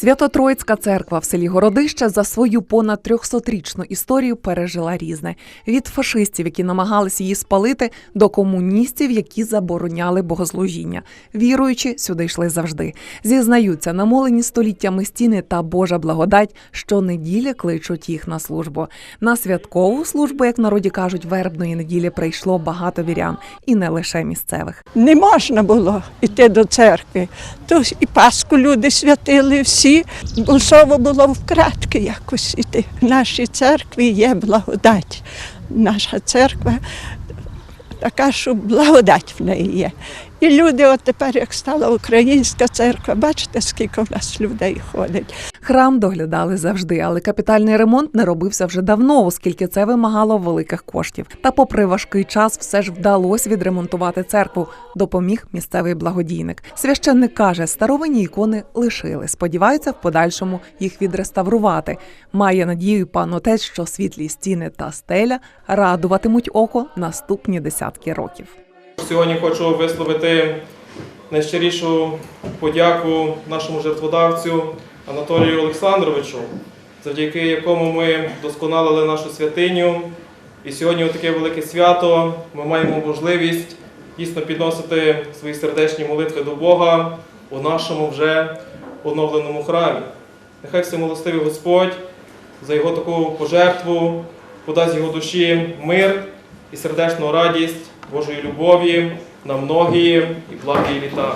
Свято-Троїцька церква в селі Городище за свою понад 300-річну історію пережила різне від фашистів, які намагалися її спалити, до комуністів, які забороняли богослужіння. Віруючи, сюди йшли завжди. Зізнаються, намолені століттями стіни та Божа благодать, що неділі кличуть їх на службу. На святкову службу, як народі кажуть, вербної неділі прийшло багато вірян, і не лише місцевих. не можна було йти до церкви. То і Пасху люди святили всі, мусово було вкрадки якось іти. В нашій церкві є благодать. Наша церква така, що благодать в неї є. І люди, от тепер, як стала українська церква, бачите, скільки в нас людей ходить. Храм доглядали завжди, але капітальний ремонт не робився вже давно, оскільки це вимагало великих коштів. Та, попри важкий час, все ж вдалося відремонтувати церкву. Допоміг місцевий благодійник. Священник каже, старовинні ікони лишили. Сподіваються в подальшому їх відреставрувати. Має надію пан отець, що світлі стіни та стеля радуватимуть око наступні десятки років. Сьогодні хочу висловити найщирішу подяку нашому жертводавцю Анатолію Олександровичу, завдяки якому ми досконалили нашу святиню. І сьогодні у таке велике свято ми маємо можливість дійсно підносити свої сердечні молитви до Бога у нашому вже оновленому храмі. Нехай всемилостивий Господь за його таку пожертву подасть його душі мир і сердечну радість Божої любові на многії і благі літа.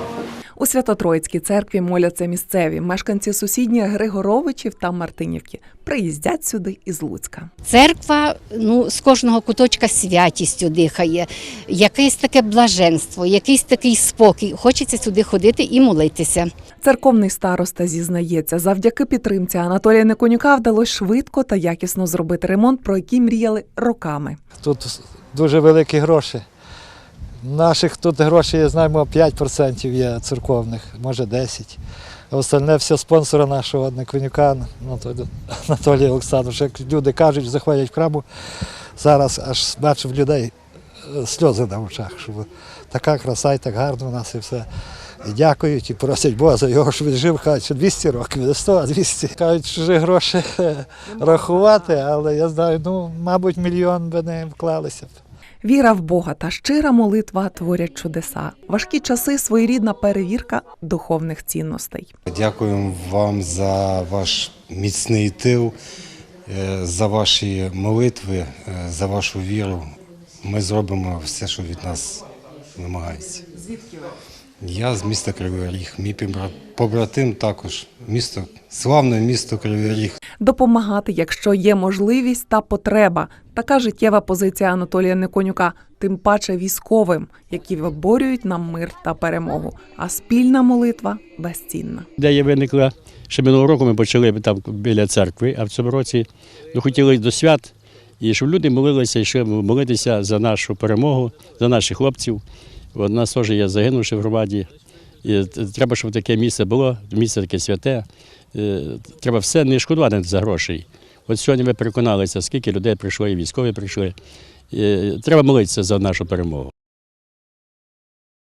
У Свято-Троїцькій церкві моляться місцеві мешканці сусідніх Григоровичів та Мартинівки. Приїздять сюди із Луцька. Церква ну, з кожного куточка святістю дихає, якесь таке блаженство, якийсь такий спокій. Хочеться сюди ходити і молитися. Церковний староста зізнається, завдяки підтримці Анатолія Неконюка вдалося швидко та якісно зробити ремонт, про який мріяли роками. Тут дуже великі гроші. Наших тут грошей, я знаємо, 5% є церковних, може 10%. А остальне все спонсора нашого Неконюка, Анатолія- Олександровича. Як люди кажуть, заходять в храму, зараз аж бачу в людей е, сльози на очах, що така краса і так гарно у нас і все. І дякують, і просять Бога за його, щоб він жив, кажуть, що 200 років, не 100, а 200. Кажуть, вже гроші рахувати, але я знаю, ну, мабуть, мільйон би не вклалися б. Віра в Бога та щира молитва творять чудеса. Важкі часи своєрідна перевірка духовних цінностей. Дякуємо вам за ваш міцний тил, е, за ваші молитви, е, за вашу віру. Ми зробимо все, що від нас вимагається. Звідки? Я з міста Кривий Ріг. Мій побра- побратим також. Місто, славне місто Кривий Ріг. Допомагати, якщо є можливість та потреба. Така життєва позиція Анатолія Неконюка, тим паче військовим, які виборюють нам мир та перемогу. А спільна молитва безцінна. Ідея виникла ще минулого року. Ми почали там біля церкви, а в цьому році ну, хотіли до свят, і щоб люди молилися, і щоб молитися за нашу перемогу, за наших хлопців. У теж є загинувши в громаді. І треба, щоб таке місце було, місце таке святе. Е, Треба все не шкодувати за грошей. От сьогодні ми переконалися, скільки людей прийшло, і військові прийшли. І Треба молитися за нашу перемогу.